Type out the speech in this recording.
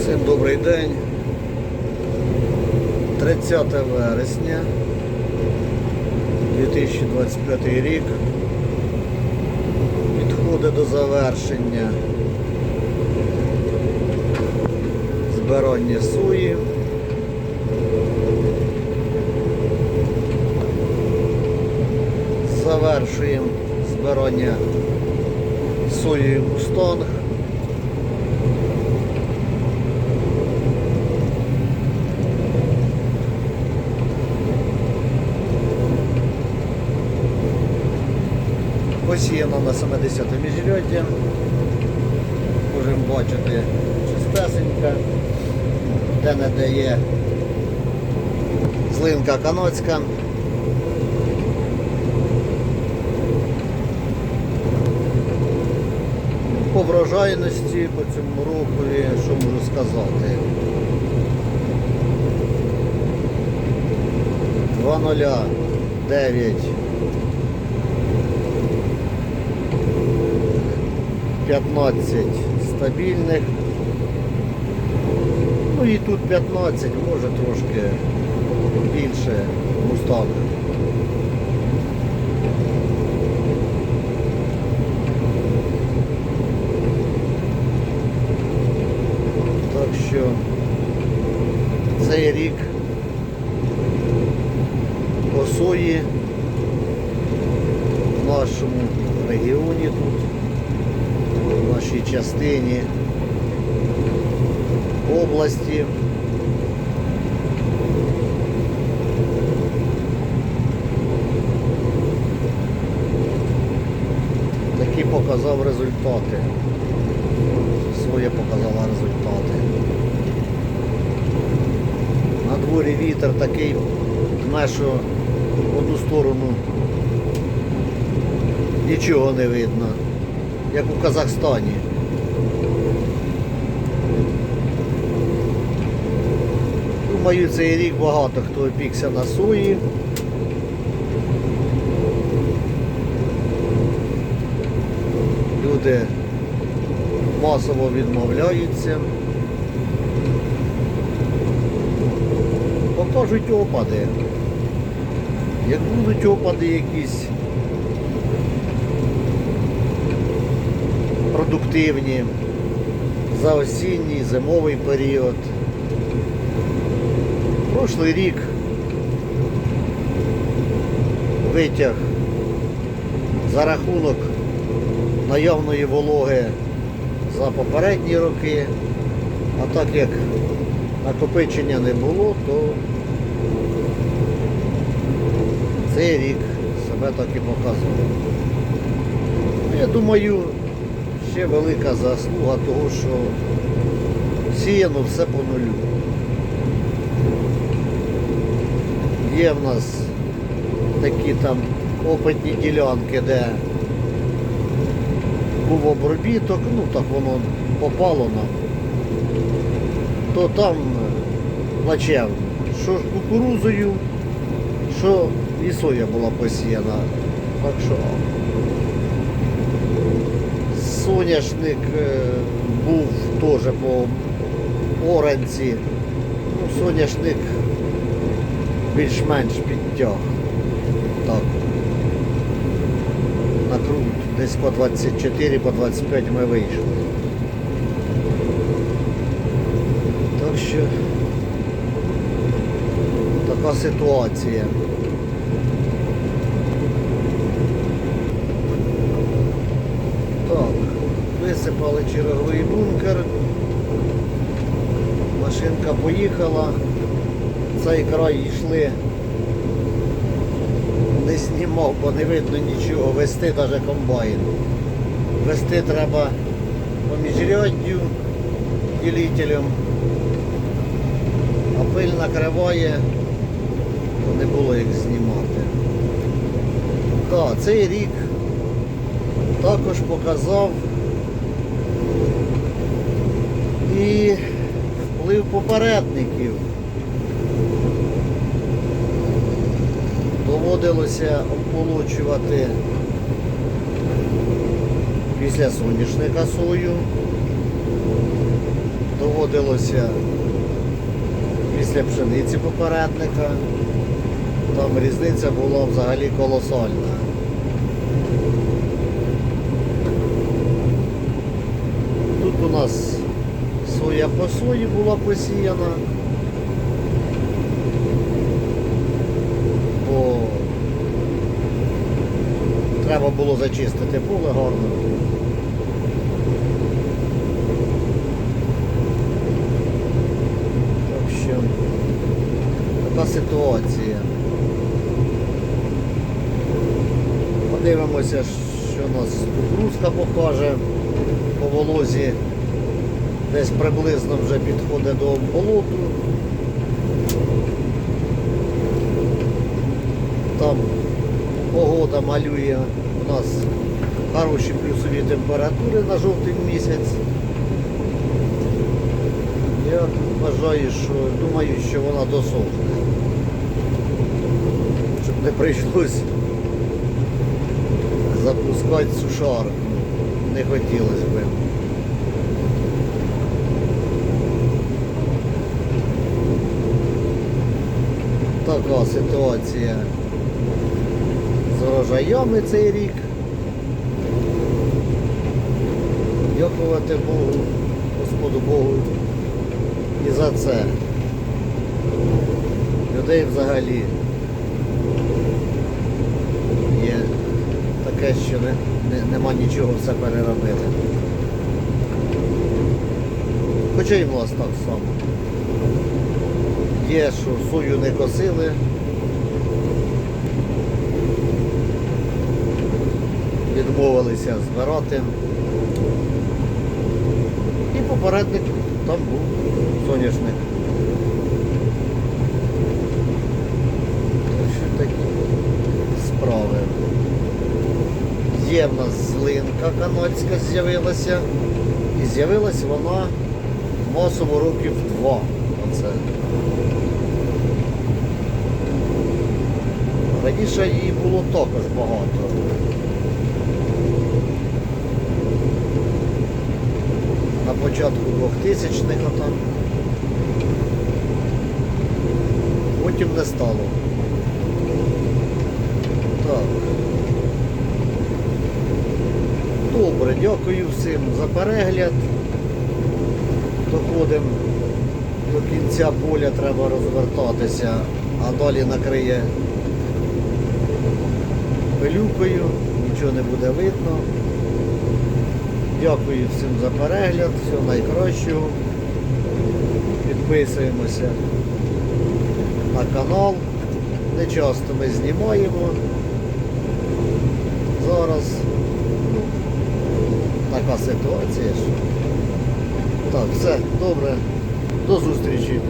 Всім добрий день. 30 вересня 2025 рік. Підходить до завершення збирання суї. Завершуємо збирання сої Мустанг. Посіяно на 70 міжряддя. Можемо бачити чистесенька, де не де є злинка каноцька. По врожайності по цьому року, що можу сказати. 2,09 15 стабільних. Ну і тут 15, може трошки більше мустанг. Так що цей рік по сої в нашому регіоні тут в нашій частині області. Такі показав результати. Своє показала результати. На дворі вітер такий що в одну сторону нічого не видно як у Казахстані. Думаю, цей рік багато хто опікся на сої. Люди масово відмовляються. Покажуть опади. Як будуть опади якісь продуктивні за осінній, зимовий період. Прошлий рік витяг за рахунок наявної вологи за попередні роки, а так як накопичення не було, то цей рік себе так і показує. Ну, Я думаю, ще велика заслуга того, що сіяно все по нулю. Є в нас такі там опитні ділянки, де був обробіток, ну так воно попало нам, то там плачевно. Що ж кукурузою, що і соя була посіяна. Так що соняшник е, був теж по оранці. Ну, соняшник більш-менш підтяг. Так. На круг десь по 24, по 25 ми вийшли. Так що така ситуація. Так, висипали черговий бункер. Машинка поїхала. Цей край йшли. Не знімав, бо не видно нічого, вести навіть комбайн. Вести треба по міжряддю ділителем. А пиль накриває, то не було як знімати. Так, цей рік також показав і вплив попередників. Доводилося обмолочувати після соняшника сою. Доводилося після пшениці попередника. Там різниця була взагалі колосальна. Тут у нас по сої була посіяна. Бо треба було зачистити поле гарно. Так що така ситуація. Подивимося, що нас кукурузка покаже по волозі. Десь приблизно вже підходить до болоту. Там погода малює у нас хороші плюсові температури на жовтий місяць. Я вважаю, що думаю, що вона досохне. Щоб не прийшлось запускати сушарку. Не хотілося б. Така ситуація з врожаями цей рік. Дякувати Богу, Господу Богу і за це. Людей взагалі є таке, що не, не, нема нічого все переробити. Хоча і в нас так само. Є, що сою не косили. Відмовилися збирати. І попередник там був соняшник. Що такі справи. Є в нас злинка канадська з'явилася. І з'явилась вона масово років два. Оце. Раніше її було також багато. На початку 2000-х там. Потім не стало. Так. Добре, дякую всім за перегляд. Доходимо до кінця поля, треба розвертатися, а далі накриє пилюкою, нічого не буде видно. Дякую всім за перегляд, всього найкращого. Підписуємося на канал. Не часто ми знімаємо. Зараз ну, така ситуація. що- Так, все, добре. До зустрічі.